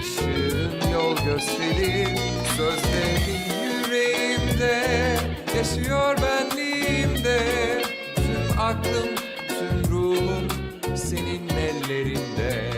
ışığın yol gösterir Sözlerin yüreğimde yaşıyor benliğimde Tüm aklım, tüm ruhum senin ellerinde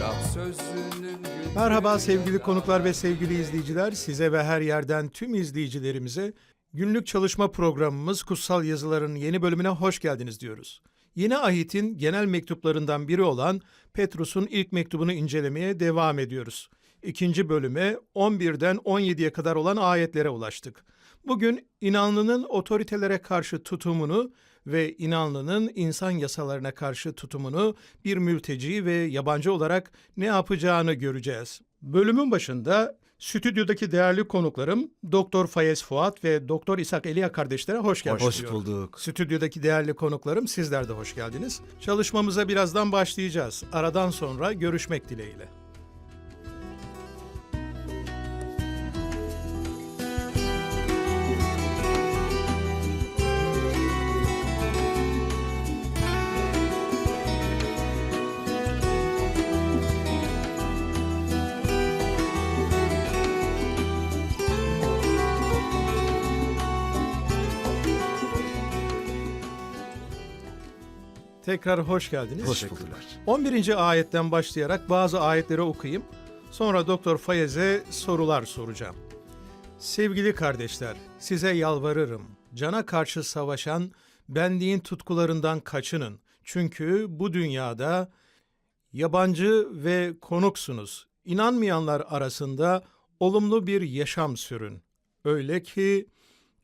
Rab sözünün Merhaba sevgili konuklar ve sevgili izleyiciler. Size ve her yerden tüm izleyicilerimize günlük çalışma programımız Kutsal Yazıların yeni bölümüne hoş geldiniz diyoruz. Yeni ahitin genel mektuplarından biri olan Petrus'un ilk mektubunu incelemeye devam ediyoruz. İkinci bölüme 11'den 17'ye kadar olan ayetlere ulaştık. Bugün inanlının otoritelere karşı tutumunu ve inanlının insan yasalarına karşı tutumunu bir mülteci ve yabancı olarak ne yapacağını göreceğiz. Bölümün başında stüdyodaki değerli konuklarım Doktor Fayez Fuat ve Doktor İshak Elia kardeşlere hoş geldiniz. Hoş diyorum. bulduk. Stüdyodaki değerli konuklarım sizler de hoş geldiniz. Çalışmamıza birazdan başlayacağız. Aradan sonra görüşmek dileğiyle. Tekrar hoş geldiniz. Hoş bulduklar. 11. ayetten başlayarak bazı ayetleri okuyayım. Sonra Doktor Fayez'e sorular soracağım. Sevgili kardeşler, size yalvarırım. Cana karşı savaşan benliğin tutkularından kaçının. Çünkü bu dünyada yabancı ve konuksunuz. İnanmayanlar arasında olumlu bir yaşam sürün. Öyle ki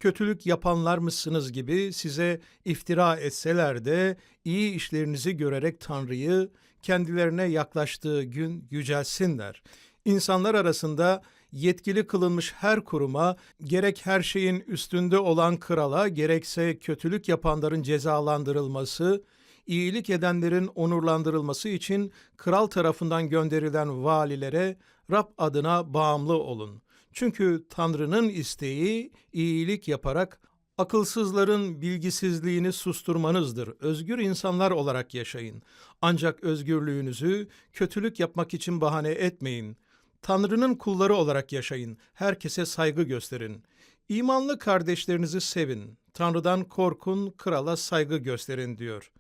kötülük yapanlar mısınız gibi size iftira etseler de iyi işlerinizi görerek Tanrı'yı kendilerine yaklaştığı gün yücelsinler. İnsanlar arasında yetkili kılınmış her kuruma, gerek her şeyin üstünde olan krala, gerekse kötülük yapanların cezalandırılması, iyilik edenlerin onurlandırılması için kral tarafından gönderilen valilere Rab adına bağımlı olun. Çünkü Tanrı'nın isteği iyilik yaparak akılsızların bilgisizliğini susturmanızdır. Özgür insanlar olarak yaşayın. Ancak özgürlüğünüzü kötülük yapmak için bahane etmeyin. Tanrı'nın kulları olarak yaşayın. Herkese saygı gösterin. İmanlı kardeşlerinizi sevin. Tanrı'dan korkun, krala saygı gösterin diyor.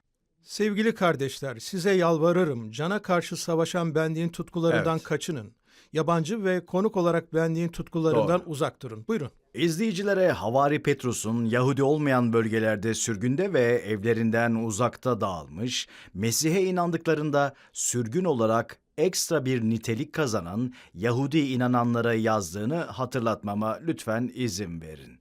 Sevgili kardeşler, size yalvarırım. Cana karşı savaşan benliğin tutkularından Evet. kaçının. Yabancı ve konuk olarak benliğin tutkularından Doğru. uzak durun. Buyurun. İzleyicilere Havari Petrus'un Yahudi olmayan bölgelerde sürgünde ve evlerinden uzakta dağılmış, Mesih'e inandıklarında sürgün olarak ekstra bir nitelik kazanan Yahudi inananlara yazdığını hatırlatmama lütfen izin verin.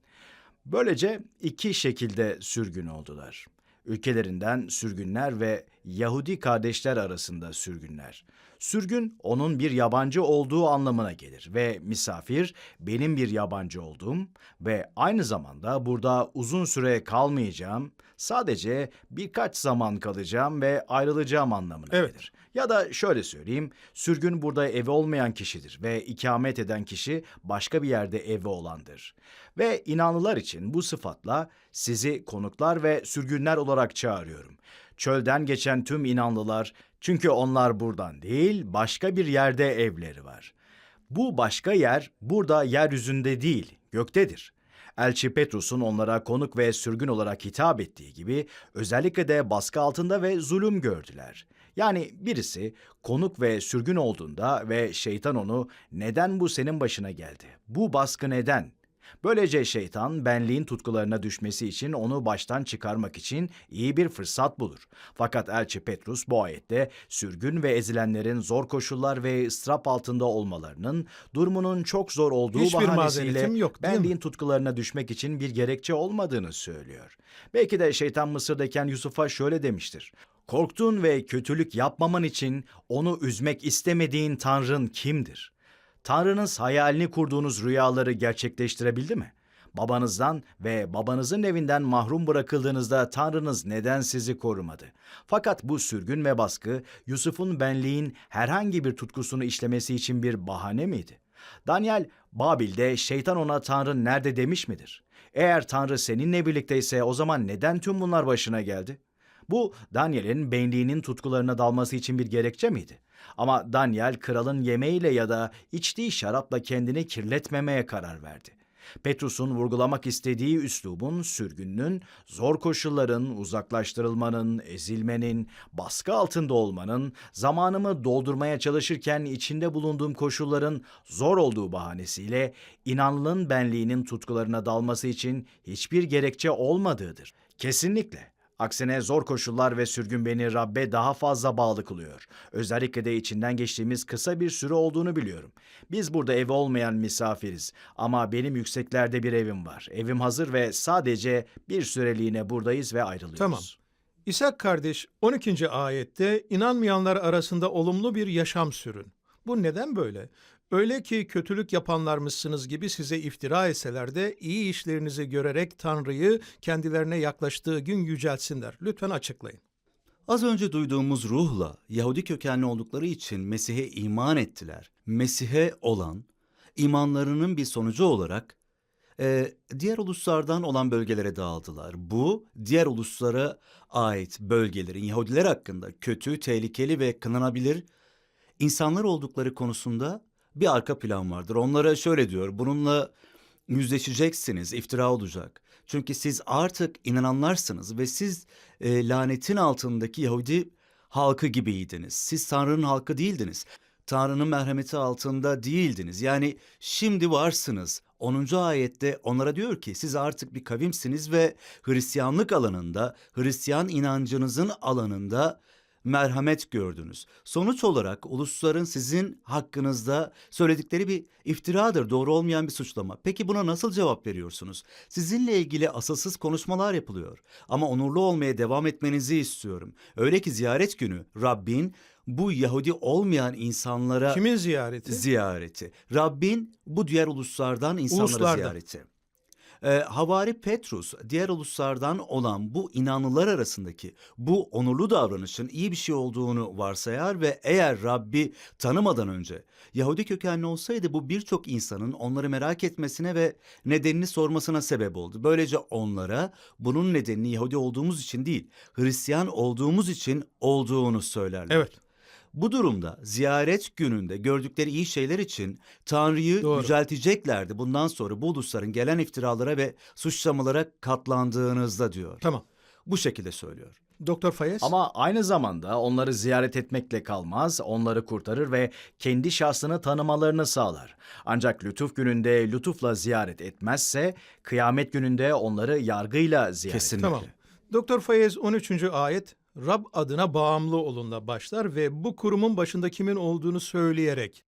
Böylece iki şekilde sürgün oldular. Ülkelerinden sürgünler ve Yahudi kardeşler arasında sürgünler. Sürgün onun bir yabancı olduğu anlamına gelir ve misafir benim bir yabancı olduğum ve aynı zamanda burada uzun süre kalmayacağım, sadece birkaç zaman kalacağım ve ayrılacağım anlamına Evet. gelir. Ya da şöyle söyleyeyim, sürgün burada evi olmayan kişidir ve ikamet eden kişi başka bir yerde evi olandır. Ve inanlılar için bu sıfatla sizi konuklar ve sürgünler olarak çağırıyorum. Çölden geçen tüm inanlılar, çünkü onlar buradan değil, başka bir yerde evleri var. Bu başka yer burada yeryüzünde değil, göktedir. Elçi Petrus'un onlara konuk ve sürgün olarak hitap ettiği gibi özellikle de baskı altında ve zulüm gördüler. Yani birisi konuk ve sürgün olduğunda ve şeytan onu neden bu senin başına geldi? Bu baskı neden? Böylece şeytan benliğin tutkularına düşmesi için onu baştan çıkarmak için iyi bir fırsat bulur. Fakat elçi Petrus bu ayette sürgün ve ezilenlerin zor koşullar ve ıstırap altında olmalarının durumunun çok zor olduğu Hiçbir bahanesiyle yok, mi? benliğin tutkularına düşmek için bir gerekçe olmadığını söylüyor. Belki de şeytan Mısır'dayken Yusuf'a şöyle demiştir. Korktuğun ve kötülük yapmaman için onu üzmek istemediğin Tanrın kimdir? Tanrınız hayalini kurduğunuz rüyaları gerçekleştirebildi mi? Babanızdan ve babanızın evinden mahrum bırakıldığınızda Tanrınız neden sizi korumadı? Fakat bu sürgün ve baskı Yusuf'un benliğin herhangi bir tutkusunu işlemesi için bir bahane miydi? Daniel, Babil'de şeytan ona Tanrı nerede demiş midir? Eğer Tanrı seninle birlikteyse o zaman neden tüm bunlar başına geldi? Bu Daniel'in benliğinin tutkularına dalması için bir gerekçe miydi? Ama Daniel kralın yemeğiyle ya da içtiği şarapla kendini kirletmemeye karar verdi. Petrus'un vurgulamak istediği üslubun sürgünün, zor koşulların, uzaklaştırılmanın, ezilmenin, baskı altında olmanın, zamanımı doldurmaya çalışırken içinde bulunduğum koşulların zor olduğu bahanesiyle inanlının benliğinin tutkularına dalması için hiçbir gerekçe olmadığıdır. Kesinlikle. Aksine zor koşullar ve sürgün beni Rabbe daha fazla bağlı kılıyor. Özellikle de içinden geçtiğimiz kısa bir süre olduğunu biliyorum. Biz burada evi olmayan misafiriz ama benim yükseklerde bir evim var. Evim hazır ve sadece bir süreliğine buradayız ve ayrılıyoruz. Tamam. İshak kardeş 12. ayette inanmayanlar arasında olumlu bir yaşam sürün. Bu neden böyle? Öyle ki kötülük yapanlarmışsınız gibi size iftira etseler de iyi işlerinizi görerek Tanrı'yı kendilerine yaklaştığı gün yücelsinler. Lütfen açıklayın. Az önce duyduğumuz ruhla Yahudi kökenli oldukları için Mesih'e iman ettiler. Mesih'e olan imanlarının bir sonucu olarak e, diğer uluslardan olan bölgelere dağıldılar. Bu diğer uluslara ait bölgelerin Yahudiler hakkında kötü, tehlikeli ve kınanabilir insanlar oldukları konusunda bir arka plan vardır. Onlara şöyle diyor, bununla yüzleşeceksiniz, iftira olacak. Çünkü siz artık inananlarsınız ve siz e, lanetin altındaki Yahudi halkı gibiydiniz. Siz Tanrı'nın halkı değildiniz. Tanrı'nın merhameti altında değildiniz. Yani şimdi varsınız. 10. ayette onlara diyor ki siz artık bir kavimsiniz ve Hristiyanlık alanında, Hristiyan inancınızın alanında merhamet gördünüz. Sonuç olarak ulusların sizin hakkınızda söyledikleri bir iftiradır, doğru olmayan bir suçlama. Peki buna nasıl cevap veriyorsunuz? Sizinle ilgili asılsız konuşmalar yapılıyor. Ama onurlu olmaya devam etmenizi istiyorum. Öyle ki ziyaret günü Rabbin bu Yahudi olmayan insanlara Kimin ziyareti? ziyareti. Rabbin bu diğer uluslardan insanlara ziyareti. Ee, Havari Petrus diğer uluslardan olan bu inanlılar arasındaki bu onurlu davranışın iyi bir şey olduğunu varsayar ve eğer Rabbi tanımadan önce Yahudi kökenli olsaydı bu birçok insanın onları merak etmesine ve nedenini sormasına sebep oldu. Böylece onlara bunun nedenini Yahudi olduğumuz için değil Hristiyan olduğumuz için olduğunu söylerler. Evet. Bu durumda ziyaret gününde gördükleri iyi şeyler için Tanrı'yı Doğru. yücelteceklerdi. Bundan sonra bu ulusların gelen iftiralara ve suçlamalara katlandığınızda diyor. Tamam. Bu şekilde söylüyor. Doktor Fayez? Ama aynı zamanda onları ziyaret etmekle kalmaz, onları kurtarır ve kendi şahsını tanımalarını sağlar. Ancak lütuf gününde lütufla ziyaret etmezse, kıyamet gününde onları yargıyla ziyaret Kesinlikle. Tamam. Doktor Fayez 13. ayet Rab adına bağımlı olunla başlar ve bu kurumun başında kimin olduğunu söyleyerek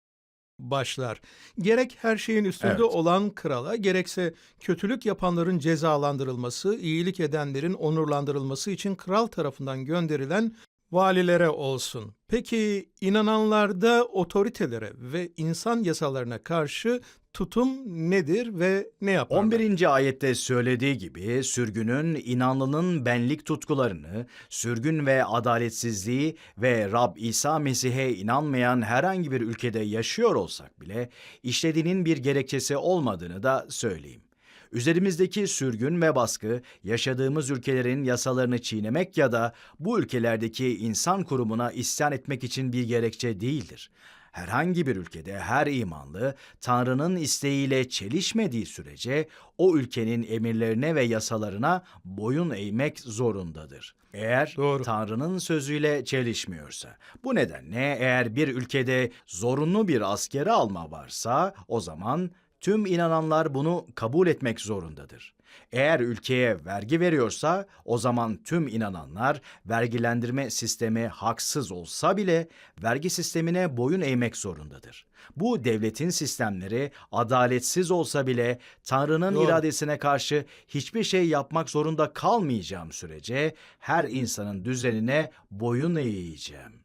başlar. Gerek her şeyin üstünde Evet. olan krala, gerekse kötülük yapanların cezalandırılması, iyilik edenlerin onurlandırılması için kral tarafından gönderilen valilere olsun. Peki inananlarda otoritelere ve insan yasalarına karşı tutum nedir ve ne yaparlar? 11. ayette söylediği gibi sürgünün inanlının benlik tutkularını, sürgün ve adaletsizliği ve Rab İsa Mesih'e inanmayan herhangi bir ülkede yaşıyor olsak bile işlediğinin bir gerekçesi olmadığını da söyleyeyim. Üzerimizdeki sürgün ve baskı yaşadığımız ülkelerin yasalarını çiğnemek ya da bu ülkelerdeki insan kurumuna isyan etmek için bir gerekçe değildir. Herhangi bir ülkede her imanlı Tanrı'nın isteğiyle çelişmediği sürece o ülkenin emirlerine ve yasalarına boyun eğmek zorundadır. Eğer Doğru. Tanrı'nın sözüyle çelişmiyorsa. Bu nedenle eğer bir ülkede zorunlu bir askeri alma varsa o zaman tüm inananlar bunu kabul etmek zorundadır. Eğer ülkeye vergi veriyorsa o zaman tüm inananlar vergilendirme sistemi haksız olsa bile vergi sistemine boyun eğmek zorundadır. Bu devletin sistemleri adaletsiz olsa bile Tanrı'nın Doğru. iradesine karşı hiçbir şey yapmak zorunda kalmayacağım sürece her insanın düzenine boyun eğeceğim.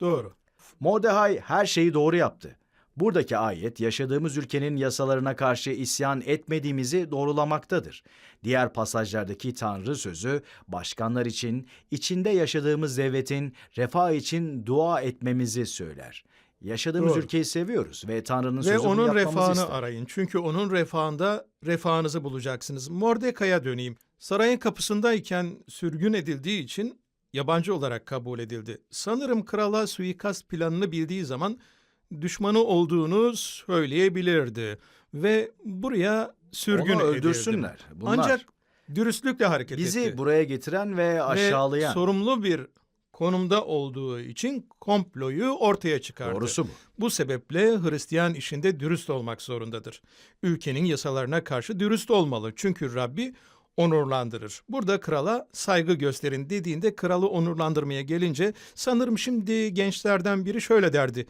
Doğru. Mordehay her şeyi doğru yaptı. Buradaki ayet yaşadığımız ülkenin yasalarına karşı isyan etmediğimizi doğrulamaktadır. Diğer pasajlardaki Tanrı sözü başkanlar için, içinde yaşadığımız devletin refah için dua etmemizi söyler. Yaşadığımız Doğru. ülkeyi seviyoruz ve Tanrı'nın Ve sözünü onun refahını ister. arayın. Çünkü onun refahında refahınızı bulacaksınız. Mordekai'ye döneyim. Sarayın kapısındayken sürgün edildiği için yabancı olarak kabul edildi. Sanırım krala suikast planını bildiği zaman düşmanı olduğunu söyleyebilirdi. Ve buraya sürgün Onu öldürsünler. Bunlar Ancak dürüstlükle hareket bizi etti. buraya getiren ve aşağılayan. Ve sorumlu bir konumda olduğu için komployu ortaya çıkardı. Doğrusu bu. Bu sebeple Hristiyan işinde dürüst olmak zorundadır. Ülkenin yasalarına karşı dürüst olmalı. Çünkü Rabbi onurlandırır. Burada krala saygı gösterin dediğinde kralı onurlandırmaya gelince sanırım şimdi gençlerden biri şöyle derdi.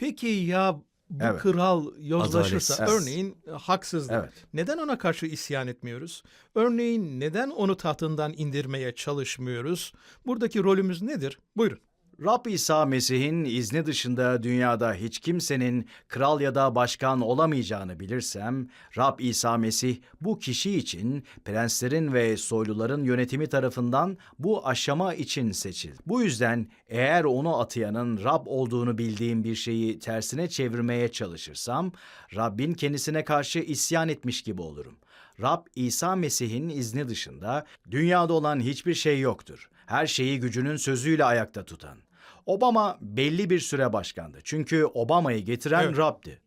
Peki ya bu Evet. kral yozlaşırsa Adaletsiz. örneğin haksızdır. Evet. Neden ona karşı isyan etmiyoruz? Örneğin neden onu tahtından indirmeye çalışmıyoruz? Buradaki rolümüz nedir? Buyurun. Rab İsa Mesih'in izni dışında dünyada hiç kimsenin kral ya da başkan olamayacağını bilirsem, Rab İsa Mesih bu kişi için prenslerin ve soyluların yönetimi tarafından bu aşama için seçildi. Bu yüzden eğer onu atayanın Rab olduğunu bildiğim bir şeyi tersine çevirmeye çalışırsam, Rabbin kendisine karşı isyan etmiş gibi olurum. Rab İsa Mesih'in izni dışında dünyada olan hiçbir şey yoktur. Her şeyi gücünün sözüyle ayakta tutan. Obama belli bir süre başkandı. Çünkü Obama'yı getiren Evet. Rab'di.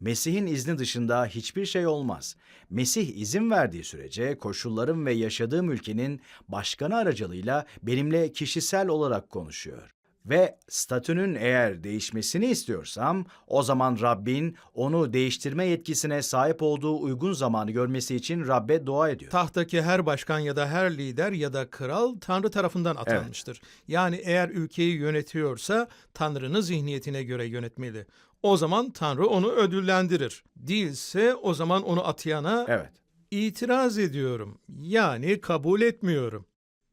Mesih'in izni dışında hiçbir şey olmaz. Mesih izin verdiği sürece koşullarım ve yaşadığım ülkenin başkanı aracılığıyla benimle kişisel olarak konuşuyor. Ve statünün eğer değişmesini istiyorsam o zaman Rabbin onu değiştirme yetkisine sahip olduğu uygun zamanı görmesi için Rabbe dua ediyor. Tahtaki her başkan ya da her lider ya da kral Tanrı tarafından atanmıştır. Yani eğer ülkeyi yönetiyorsa Tanrı'nın zihniyetine göre yönetmeli. O zaman Tanrı onu ödüllendirir. Değilse o zaman onu atayana Evet. itiraz ediyorum. Yani kabul etmiyorum.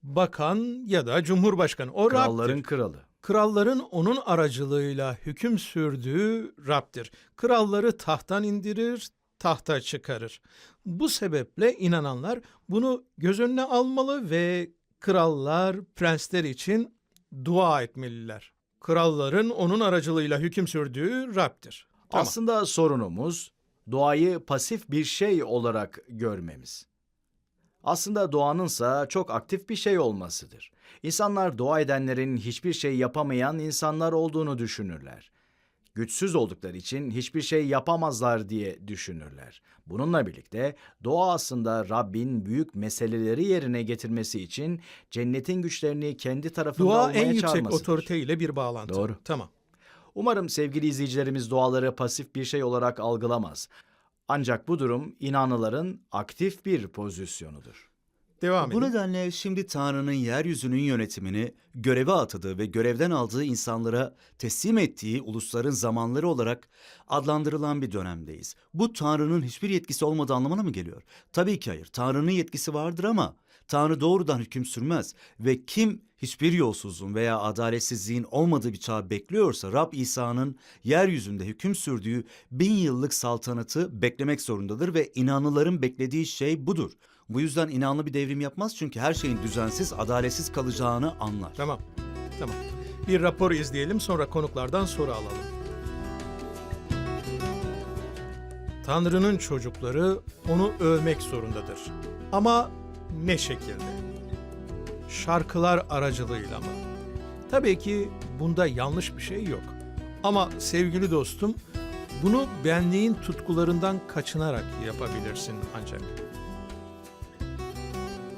Bakan ya da cumhurbaşkanı o Kralların Rab'dir. kralı. Kralların onun aracılığıyla hüküm sürdüğü Rab'dir. Kralları tahttan indirir, tahta çıkarır. Bu sebeple inananlar bunu göz önüne almalı ve krallar, prensler için dua etmeliler. Kralların onun aracılığıyla hüküm sürdüğü Rab'dir. Tamam. Aslında sorunumuz doğayı pasif bir şey olarak görmemiz. Aslında doğanınsa çok aktif bir şey olmasıdır. İnsanlar dua edenlerin hiçbir şey yapamayan insanlar olduğunu düşünürler. Güçsüz oldukları için hiçbir şey yapamazlar diye düşünürler. Bununla birlikte doğa aslında Rabbin büyük meseleleri yerine getirmesi için cennetin güçlerini kendi tarafında Dua olmaya en yüksek çağırmasıdır. otoriteyle bir bağlantı. Doğru. Tamam. Umarım sevgili izleyicilerimiz duaları pasif bir şey olarak algılamaz. Ancak bu durum inanlıların aktif bir pozisyonudur. Devam Bu edin. nedenle şimdi Tanrı'nın yeryüzünün yönetimini göreve atadığı ve görevden aldığı insanlara teslim ettiği ulusların zamanları olarak adlandırılan bir dönemdeyiz. Bu Tanrı'nın hiçbir yetkisi olmadığı anlamına mı geliyor? Tabii ki hayır. Tanrı'nın yetkisi vardır ama Tanrı doğrudan hüküm sürmez ve kim hiçbir yolsuzluğun veya adaletsizliğin olmadığı bir çağ bekliyorsa Rab İsa'nın yeryüzünde hüküm sürdüğü bin yıllık saltanatı beklemek zorundadır ve inanlıların beklediği şey budur. Bu yüzden inanlı bir devrim yapmaz çünkü her şeyin düzensiz, adaletsiz kalacağını anlar. Tamam. Tamam. Bir rapor izleyelim sonra konuklardan soru alalım. Tanrı'nın çocukları onu övmek zorundadır. Ama ne şekilde? Şarkılar aracılığıyla mı? Tabii ki bunda yanlış bir şey yok. Ama sevgili dostum, bunu benliğin tutkularından kaçınarak yapabilirsin ancak.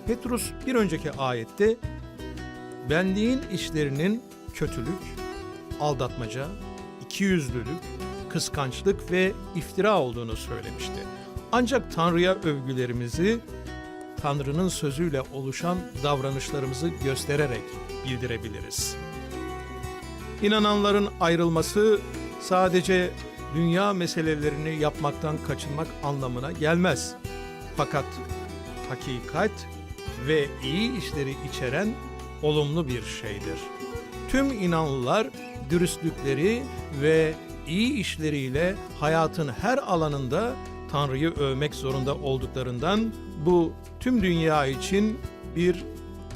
Petrus bir önceki ayette benliğin işlerinin kötülük, aldatmaca, ikiyüzlülük, kıskançlık ve iftira olduğunu söylemişti. Ancak Tanrı'ya övgülerimizi Tanrı'nın sözüyle oluşan davranışlarımızı göstererek bildirebiliriz. İnananların ayrılması sadece dünya meselelerini yapmaktan kaçınmak anlamına gelmez. Fakat hakikat ve iyi işleri içeren olumlu bir şeydir. Tüm inanlılar dürüstlükleri ve iyi işleriyle hayatın her alanında Tanrı'yı övmek zorunda olduklarından bu tüm dünya için bir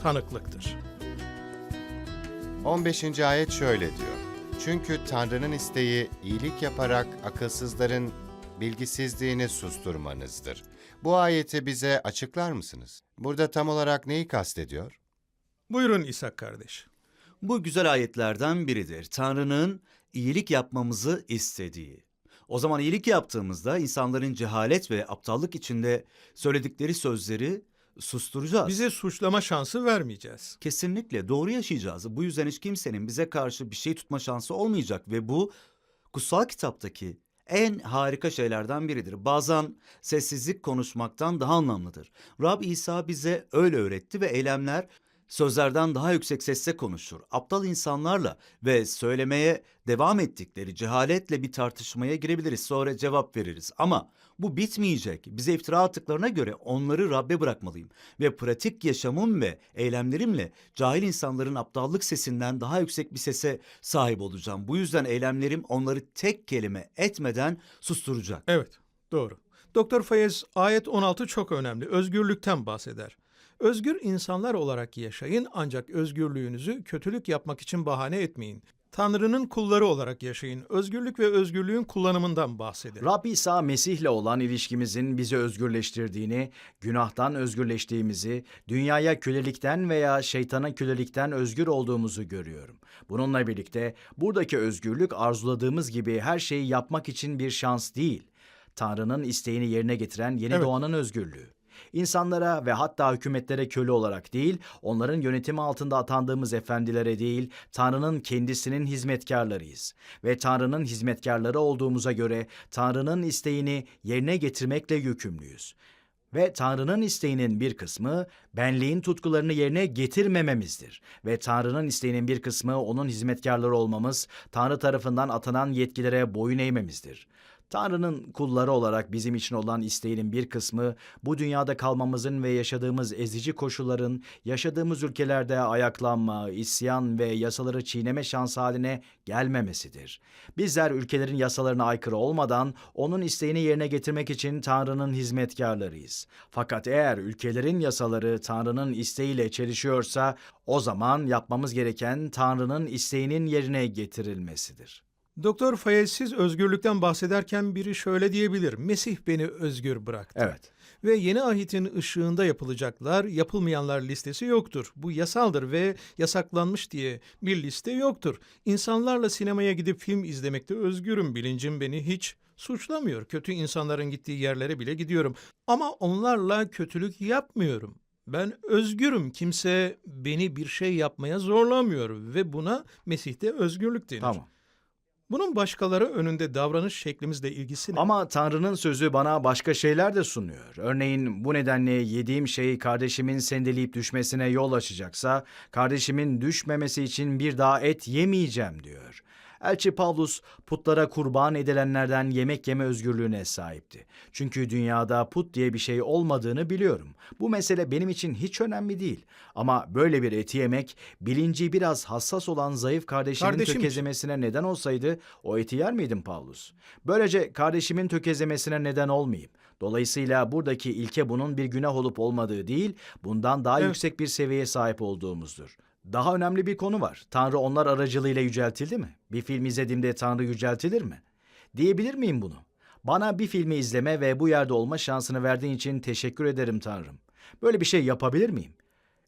tanıklıktır. 15. ayet şöyle diyor. Çünkü Tanrı'nın isteği iyilik yaparak akılsızların bilgisizliğini susturmanızdır. Bu ayeti bize açıklar mısınız? Burada tam olarak neyi kastediyor? Buyurun İshak kardeş. Bu güzel ayetlerden biridir. Tanrı'nın iyilik yapmamızı istediği. O zaman iyilik yaptığımızda insanların cehalet ve aptallık içinde söyledikleri sözleri susturacağız. Bize suçlama şansı vermeyeceğiz. Kesinlikle doğru yaşayacağız. Bu yüzden hiç kimsenin bize karşı bir şey tutma şansı olmayacak ve bu kutsal kitaptaki en harika şeylerden biridir. Bazen sessizlik konuşmaktan daha anlamlıdır. Rab İsa bize öyle öğretti ve eylemler sözlerden daha yüksek sesle konuşur. Aptal insanlarla ve söylemeye devam ettikleri cehaletle bir tartışmaya girebiliriz. Sonra cevap veririz. Ama bu bitmeyecek. Bize iftira attıklarına göre onları Rabbe bırakmalıyım. Ve pratik yaşamım ve eylemlerimle cahil insanların aptallık sesinden daha yüksek bir sese sahip olacağım. Bu yüzden eylemlerim onları tek kelime etmeden susturacak. Evet, doğru. Doktor Fayez ayet 16 çok önemli. Özgürlükten bahseder. Özgür insanlar olarak yaşayın ancak özgürlüğünüzü kötülük yapmak için bahane etmeyin. Tanrı'nın kulları olarak yaşayın. Özgürlük ve özgürlüğün kullanımından bahseder. Rab İsa Mesih'le olan ilişkimizin bizi özgürleştirdiğini, günahtan özgürleştiğimizi, dünyaya kölelikten veya şeytana kölelikten özgür olduğumuzu görüyorum. Bununla birlikte buradaki özgürlük arzuladığımız gibi her şeyi yapmak için bir şans değil. Tanrı'nın isteğini yerine getiren yeni Evet. doğanın özgürlüğü. İnsanlara ve hatta hükümetlere köle olarak değil, onların yönetimi altında atandığımız efendilere değil, Tanrı'nın kendisinin hizmetkarlarıyız. Ve Tanrı'nın hizmetkarları olduğumuza göre Tanrı'nın isteğini yerine getirmekle yükümlüyüz. Ve Tanrı'nın isteğinin bir kısmı benliğin tutkularını yerine getirmememizdir. Ve Tanrı'nın isteğinin bir kısmı onun hizmetkarları olmamız, Tanrı tarafından atanan yetkilere boyun eğmemizdir. Tanrı'nın kulları olarak bizim için olan isteğinin bir kısmı bu dünyada kalmamızın ve yaşadığımız ezici koşulların yaşadığımız ülkelerde ayaklanma, isyan ve yasaları çiğneme şansı haline gelmemesidir. Bizler ülkelerin yasalarına aykırı olmadan onun isteğini yerine getirmek için Tanrı'nın hizmetkarlarıyız. Fakat eğer ülkelerin yasaları Tanrı'nın isteğiyle çelişiyorsa o zaman yapmamız gereken Tanrı'nın isteğinin yerine getirilmesidir. Doktor Fayez siz özgürlükten bahsederken biri şöyle diyebilir. Mesih beni özgür bıraktı. Evet. Ve yeni ahitin ışığında yapılacaklar, yapılmayanlar listesi yoktur. Bu yasaldır ve yasaklanmış diye bir liste yoktur. İnsanlarla sinemaya gidip film izlemekte özgürüm. Bilincim beni hiç suçlamıyor. Kötü insanların gittiği yerlere bile gidiyorum. Ama onlarla kötülük yapmıyorum. Ben özgürüm. Kimse beni bir şey yapmaya zorlamıyor ve buna Mesih'te özgürlük denir. Tamam. Bunun başkaları önünde davranış şeklimizle ilgisi ne? Ama Tanrı'nın sözü bana başka şeyler de sunuyor. Örneğin bu nedenle yediğim şey kardeşimin sendeleyip düşmesine yol açacaksa, kardeşimin düşmemesi için bir daha et yemeyeceğim diyor. Elçi Pavlus putlara kurban edilenlerden yemek yeme özgürlüğüne sahipti. Çünkü dünyada put diye bir şey olmadığını biliyorum. Bu mesele benim için hiç önemli değil. Ama böyle bir eti yemek bilinci biraz hassas olan zayıf kardeşimin Kardeşim tökezlemesine neden olsaydı o eti yer miydim Pavlus? Böylece kardeşimin tökezlemesine neden olmayayım. Dolayısıyla buradaki ilke bunun bir günah olup olmadığı değil, bundan daha Evet. yüksek bir seviyeye sahip olduğumuzdur. Daha önemli bir konu var. Tanrı onlar aracılığıyla yüceltildi mi? Bir film izlediğimde Tanrı yüceltilir mi? Diyebilir miyim bunu? Bana bir filmi izleme ve bu yerde olma şansını verdiğin için teşekkür ederim Tanrım. Böyle bir şey yapabilir miyim?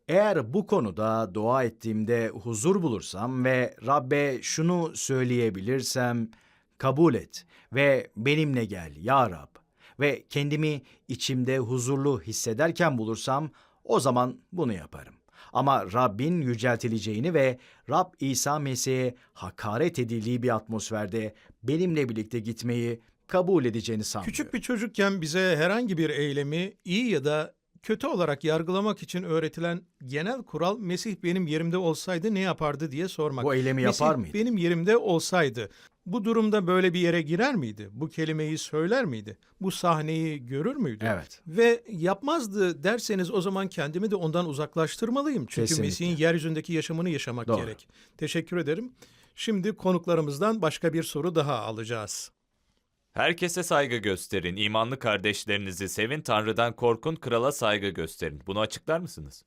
Eğer bu konuda dua ettiğimde huzur bulursam ve Rabbe şunu söyleyebilirsem, kabul et ve benimle gel ya Rab ve kendimi içimde huzurlu hissederken bulursam o zaman bunu yaparım. Ama Rabbin yüceltileceğini ve Rab İsa Mesih'e hakaret edildiği bir atmosferde benimle birlikte gitmeyi kabul edeceğini sanmıyorum. Küçük bir çocukken bize herhangi bir eylemi iyi ya da kötü olarak yargılamak için öğretilen genel kural Mesih benim yerimde olsaydı ne yapardı diye sormak. Bu eylemi Mesih yapar mıydı? benim yerimde olsaydı bu durumda böyle bir yere girer miydi? Bu kelimeyi söyler miydi? Bu sahneyi görür müydü? Evet. Ve yapmazdı derseniz o zaman kendimi de ondan uzaklaştırmalıyım. Çünkü Kesinlikle. Mesih'in yeryüzündeki yaşamını yaşamak Doğru. gerek. Teşekkür ederim. Şimdi konuklarımızdan başka bir soru daha alacağız. Herkese saygı gösterin. İmanlı kardeşlerinizi sevin. Tanrı'dan korkun. Krala saygı gösterin. Bunu açıklar mısınız?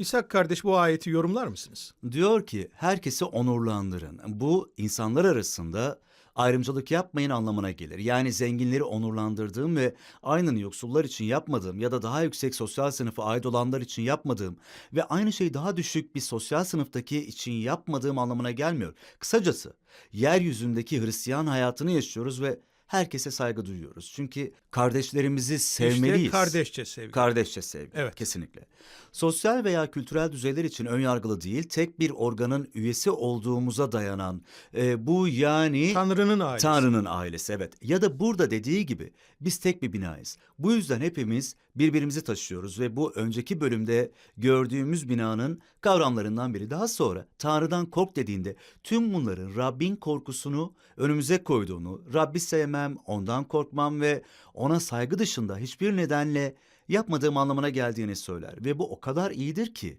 İshak kardeş bu ayeti yorumlar mısınız? Diyor ki herkesi onurlandırın. Bu insanlar arasında ayrımcılık yapmayın anlamına gelir. Yani zenginleri onurlandırdığım ve aynen yoksullar için yapmadığım ya da daha yüksek sosyal sınıfa ait olanlar için yapmadığım ve aynı şeyi daha düşük bir sosyal sınıftaki için yapmadığım anlamına gelmiyor. Kısacası yeryüzündeki Hristiyan hayatını yaşıyoruz ve herkese saygı duyuyoruz. Çünkü kardeşlerimizi sevmeliyiz. İşte kardeşçe sevgi. Kardeşçe sevgi. Evet. Kesinlikle. Sosyal veya kültürel düzeyler için önyargılı değil, tek bir organın üyesi olduğumuza dayanan e, bu yani Tanrı'nın ailesi. Tanrı'nın ailesi evet. Ya da burada dediği gibi biz tek bir binayız. Bu yüzden hepimiz birbirimizi taşıyoruz ve bu önceki bölümde gördüğümüz binanın kavramlarından biri. Daha sonra Tanrı'dan kork dediğinde tüm bunların Rabbin korkusunu önümüze koyduğunu, Rabbi sevmem, ondan korkmam ve ona saygı dışında hiçbir nedenle yapmadığım anlamına geldiğini söyler. Ve bu o kadar iyidir ki.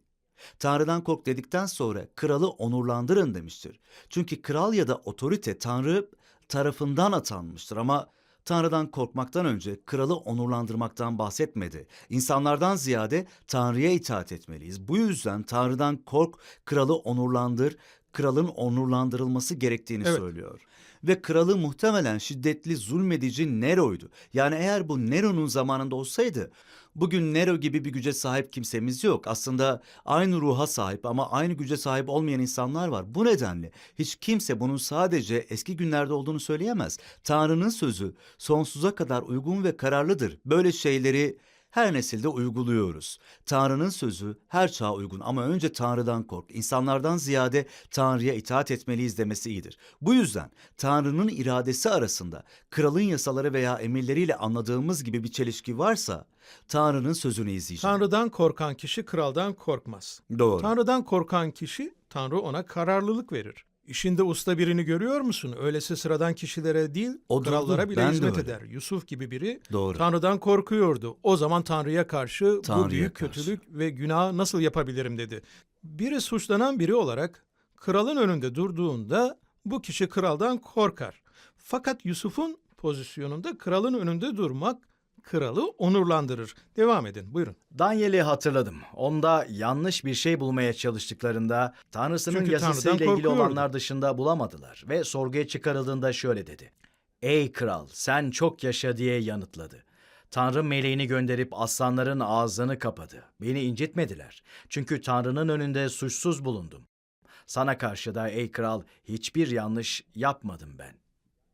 Tanrı'dan kork dedikten sonra kralı onurlandırın demiştir. Çünkü kral ya da otorite Tanrı tarafından atanmıştır ama Tanrı'dan korkmaktan önce kralı onurlandırmaktan bahsetmedi. İnsanlardan ziyade Tanrı'ya itaat etmeliyiz. Bu yüzden Tanrı'dan kork, kralı onurlandır, kralın onurlandırılması gerektiğini Evet. söylüyor. Ve kralı muhtemelen şiddetli zulmedici Nero'ydu. Yani eğer bu Nero'nun zamanında olsaydı Bugün Nero gibi bir güce sahip kimsemiz yok. Aslında aynı ruha sahip ama aynı güce sahip olmayan insanlar var. Bu nedenle hiç kimse bunun sadece eski günlerde olduğunu söyleyemez. Tanrı'nın sözü sonsuza kadar uygun ve kararlıdır. Böyle şeyleri her nesilde uyguluyoruz. Tanrı'nın sözü her çağa uygun ama önce Tanrı'dan kork. İnsanlardan ziyade Tanrı'ya itaat etmeliyiz demesi iyidir. Bu yüzden Tanrı'nın iradesi arasında kralın yasaları veya emirleriyle anladığımız gibi bir çelişki varsa Tanrı'nın sözünü izleyeceğim. Tanrı'dan korkan kişi kraldan korkmaz. Doğru. Tanrı'dan korkan kişi Tanrı ona kararlılık verir. İşinde usta birini görüyor musun? Öylesi sıradan kişilere değil, Odur, krallara bile Ben hizmet eder. Yusuf gibi biri Doğru. Tanrı'dan korkuyordu. O zaman Tanrı'ya karşı bu Tanrı'ya büyük karşı. kötülük ve günah nasıl yapabilirim dedi. Biri suçlanan biri olarak kralın önünde durduğunda bu kişi kraldan korkar. Fakat Yusuf'un pozisyonunda kralın önünde durmak kralı onurlandırır. Devam edin buyurun. Daniel'i hatırladım. Onda yanlış bir şey bulmaya çalıştıklarında Tanrısının Çünkü yasasıyla Tanrı'dan ilgili korkuyordu. olanlar dışında bulamadılar ve sorguya çıkarıldığında şöyle dedi. Ey kral sen çok yaşa diye yanıtladı. Tanrı meleğini gönderip aslanların ağzını kapadı. Beni incitmediler. Çünkü Tanrı'nın önünde suçsuz bulundum. Sana karşı da ey kral hiçbir yanlış yapmadım ben.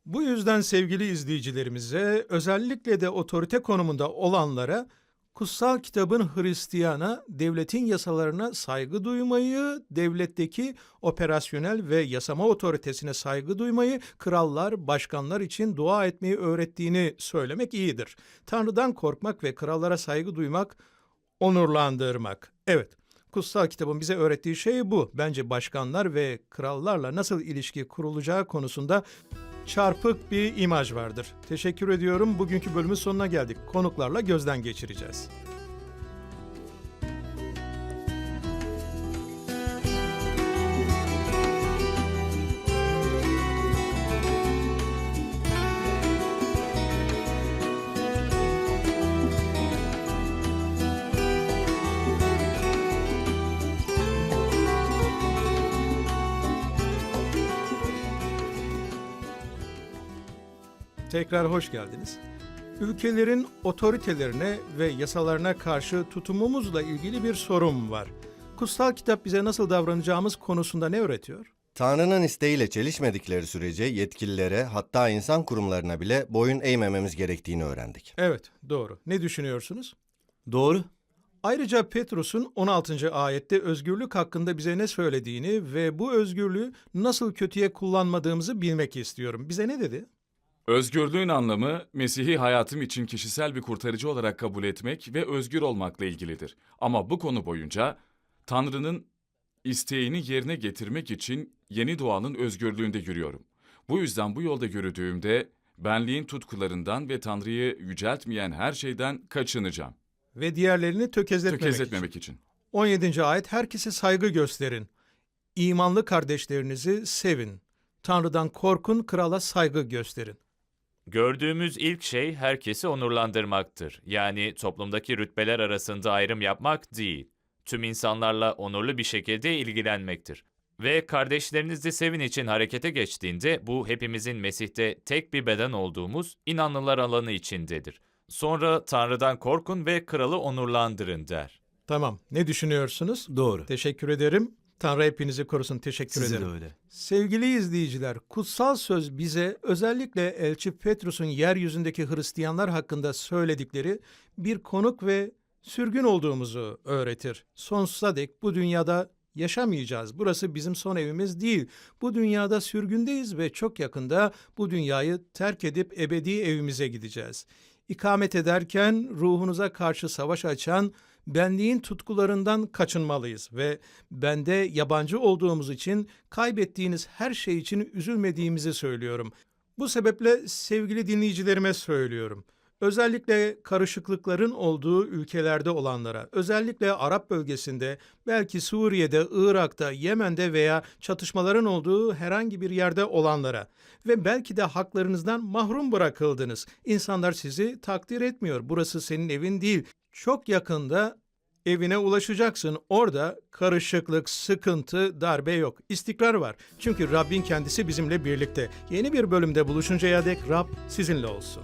Bu yüzden sevgili izleyicilerimize özellikle de otorite konumunda olanlara kutsal kitabın Hristiyana, devletin yasalarına saygı duymayı, devletteki operasyonel ve yasama otoritesine saygı duymayı, krallar, başkanlar için dua etmeyi öğrettiğini söylemek iyidir. Tanrı'dan korkmak ve krallara saygı duymak, onurlandırmak. Evet, kutsal kitabın bize öğrettiği şey bu. Bence başkanlar ve krallarla nasıl ilişki kurulacağı konusunda çarpık bir imaj vardır. Teşekkür ediyorum. Bugünkü bölümün sonuna geldik. Konuklarla gözden geçireceğiz. Tekrar hoş geldiniz. Ülkelerin otoritelerine ve yasalarına karşı tutumumuzla ilgili bir sorum var. Kutsal kitap bize nasıl davranacağımız konusunda ne öğretiyor? Tanrı'nın isteğiyle çelişmedikleri sürece yetkililere hatta insan kurumlarına bile boyun eğmememiz gerektiğini öğrendik. Evet, doğru. Ne düşünüyorsunuz? Doğru. Ayrıca Petrus'un 16. ayette özgürlük hakkında bize ne söylediğini ve bu özgürlüğü nasıl kötüye kullanmadığımızı bilmek istiyorum. Bize ne dedi? Özgürlüğün anlamı Mesih'i hayatım için kişisel bir kurtarıcı olarak kabul etmek ve özgür olmakla ilgilidir. Ama bu konu boyunca Tanrı'nın isteğini yerine getirmek için yeni doğanın özgürlüğünde yürüyorum. Bu yüzden bu yolda yürüdüğümde benliğin tutkularından ve Tanrı'yı yüceltmeyen her şeyden kaçınacağım. Ve diğerlerini tökezletmemek, için. Tökezletmemek için. 17. ayet herkese saygı gösterin. İmanlı kardeşlerinizi sevin. Tanrı'dan korkun, krala saygı gösterin. Gördüğümüz ilk şey herkesi onurlandırmaktır. Yani toplumdaki rütbeler arasında ayrım yapmak değil. Tüm insanlarla onurlu bir şekilde ilgilenmektir. Ve kardeşlerinizi sevin için harekete geçtiğinde bu hepimizin Mesih'te tek bir beden olduğumuz inanlılar alanı içindedir. Sonra Tanrı'dan korkun ve kralı onurlandırın der. Tamam, ne düşünüyorsunuz? Doğru. Teşekkür ederim. Tanrı hepinizi korusun. Teşekkür Sizi de ederim. öyle. Sevgili izleyiciler, kutsal söz bize özellikle Elçi Petrus'un yeryüzündeki Hristiyanlar hakkında söyledikleri bir konuk ve sürgün olduğumuzu öğretir. Sonsuza dek bu dünyada yaşamayacağız. Burası bizim son evimiz değil. Bu dünyada sürgündeyiz ve çok yakında bu dünyayı terk edip ebedi evimize gideceğiz. İkamet ederken ruhunuza karşı savaş açan benliğin tutkularından kaçınmalıyız ve bende yabancı olduğumuz için kaybettiğiniz her şey için üzülmediğimizi söylüyorum. Bu sebeple sevgili dinleyicilerime söylüyorum. Özellikle karışıklıkların olduğu ülkelerde olanlara, özellikle Arap bölgesinde, belki Suriye'de, Irak'ta, Yemen'de veya çatışmaların olduğu herhangi bir yerde olanlara ve belki de haklarınızdan mahrum bırakıldınız. İnsanlar sizi takdir etmiyor. Burası senin evin değil. Çok yakında evine ulaşacaksın. Orada karışıklık, sıkıntı, darbe yok. İstikrar var. Çünkü Rabbin kendisi bizimle birlikte. Yeni bir bölümde buluşuncaya dek Rab sizinle olsun.